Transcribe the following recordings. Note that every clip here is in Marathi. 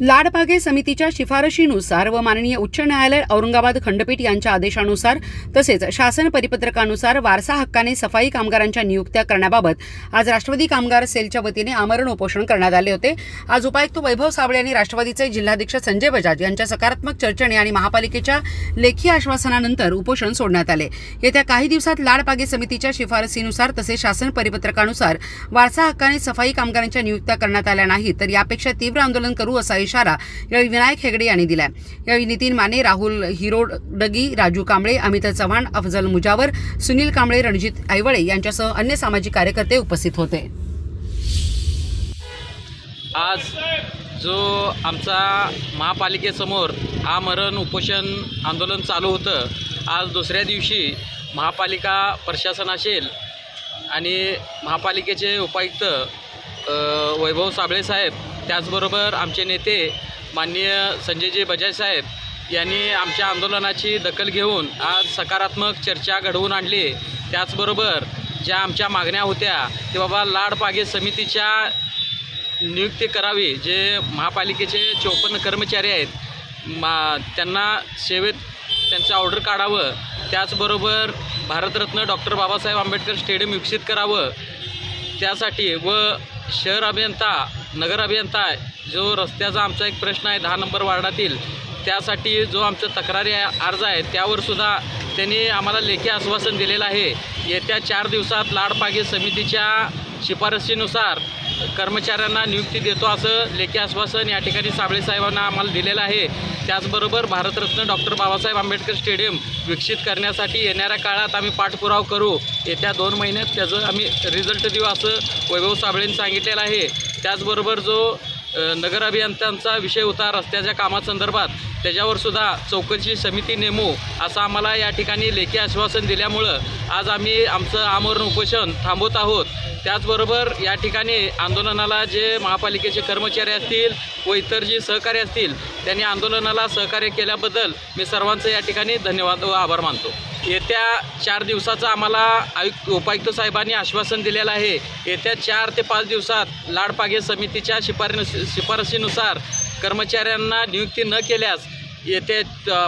लाडबागे समितीच्या शिफारशीनुसार व माननीय उच्च न्यायालय औरंगाबाद खंडपीठ यांच्या आदेशानुसार तसेच शासन परिपत्रकानुसार वारसा हक्काने सफाई कामगारांच्या नियुक्त्या करण्याबाबत आज राष्ट्रवादी कामगार सेलच्या वतीने आमरण उपोषण करण्यात आले होते. आज उपायुक्त वैभव साबळे यांनी राष्ट्रवादीचे जिल्हाध्यक्ष संजय बजाज यांच्या सकारात्मक चर्चेने आणि महापालिकेच्या लेखी आश्वासनानंतर उपोषण सोडण्यात आले. येत्या काही दिवसात लाडबागे समितीच्या शिफारसीनुसार तसेच शासन परिपत्रकानुसार वारसा हक्काने सफाई कामगारांच्या नियुक्त्या करण्यात आल्या नाहीत तर यापेक्षा तीव्र आंदोलन करू असा इशारा यावेळी विनायक हेगडे यांनी दिला यावेळी नितीन माने राहुल हिरोडगी राजू कांबळे अमित चव्हाण अफजल मुजावर सुनील कांबळे रणजित ऐवळे यांच्यासह अन्य सामाजिक कार्यकर्ते उपस्थित होते. आज जो आमचा महापालिकेसमोर आमरण उपोषण आंदोलन चालू होतं आज दुसऱ्या दिवशी महापालिका प्रशासन असेल आणि महापालिकेचे उपायुक्त वैभव साबळे साहेब त्याचबरोबर आमचे नेते माननीय संजयजी बजाज साहेब यांनी आमच्या आंदोलनाची दखल घेऊन आज सकारात्मक चर्चा घडवून आणली. त्याचबरोबर ज्या आमच्या मागण्या होत्या ते बाबा लाडपागे समितीच्या नियुक्ती करावी जे महापालिकेचे चोपन्न कर्मचारी आहेत मा त्यांना सेवेत त्यांचं ऑर्डर काढावं त्याचबरोबर भारतरत्न डॉक्टर बाबासाहेब आंबेडकर स्टेडियम विकसित करावं त्यासाठी व शहर अभियंता नगर अभियंता जो रस्त्याचा आमचा एक प्रश्न आहे दहा नंबर वार्डातील. त्यासाठी जो आमचा तक्रारी अर्ज आहे त्यावर सुद्धा त्यांनी आम्हाला लेखी आश्वासन दिलेलं आहे. येत्या चार दिवसात लाडपागी समितीच्या शिफारशीनुसार कर्मचाऱ्यांना नियुक्ती देतो असं लेखी आश्वासन या ठिकाणी साबळे साहेबांना आम्हाला दिलेलं आहे. त्याचबरोबर भारतरत्न डॉक्टर बाबासाहेब आंबेडकर स्टेडियम विकसित करण्यासाठी येणाऱ्या काळात आम्ही पाठपुरावा करू. येत्या दोन महिन्यात त्याचं आम्ही रिझल्ट देऊ असं वैभव साबळेंनी सांगितलेलं आहे. त्याचबरोबर जो नगर अभियंत्यांचा विषय होता रस्त्याच्या कामासंदर्भात त्याच्यावर सुद्धा चौकशी समिती नेमू असं आम्हाला या ठिकाणी लेखी आश्वासन दिल्यामुळं आज आम्ही आमचं आमरण उपोषण थांबवत आहोत. त्याचबरोबर या ठिकाणी आंदोलनाला जे महापालिकेचे कर्मचारी असतील व इतर जे सहकारी असतील त्यांनी आंदोलनाला सहकार्य केल्याबद्दल मी सर्वांचं या ठिकाणी धन्यवाद व आभार मानतो. येत्या चार दिवसाचं आम्हाला आयुक्त उपायुक्त साहेबांनी आश्वासन दिलेलं आहे येत्या चार ते पाच दिवसात लाडपागे समितीच्या शिफार शिफारशीनुसार कर्मचाऱ्यांना नियुक्ती न केल्यास येते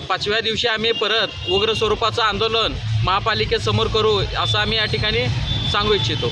पाचव्या दिवशी आम्ही परत उग्र स्वरूपाचं आंदोलन महापालिकेसमोर करू असं आम्ही या ठिकाणी सांगू इच्छितो.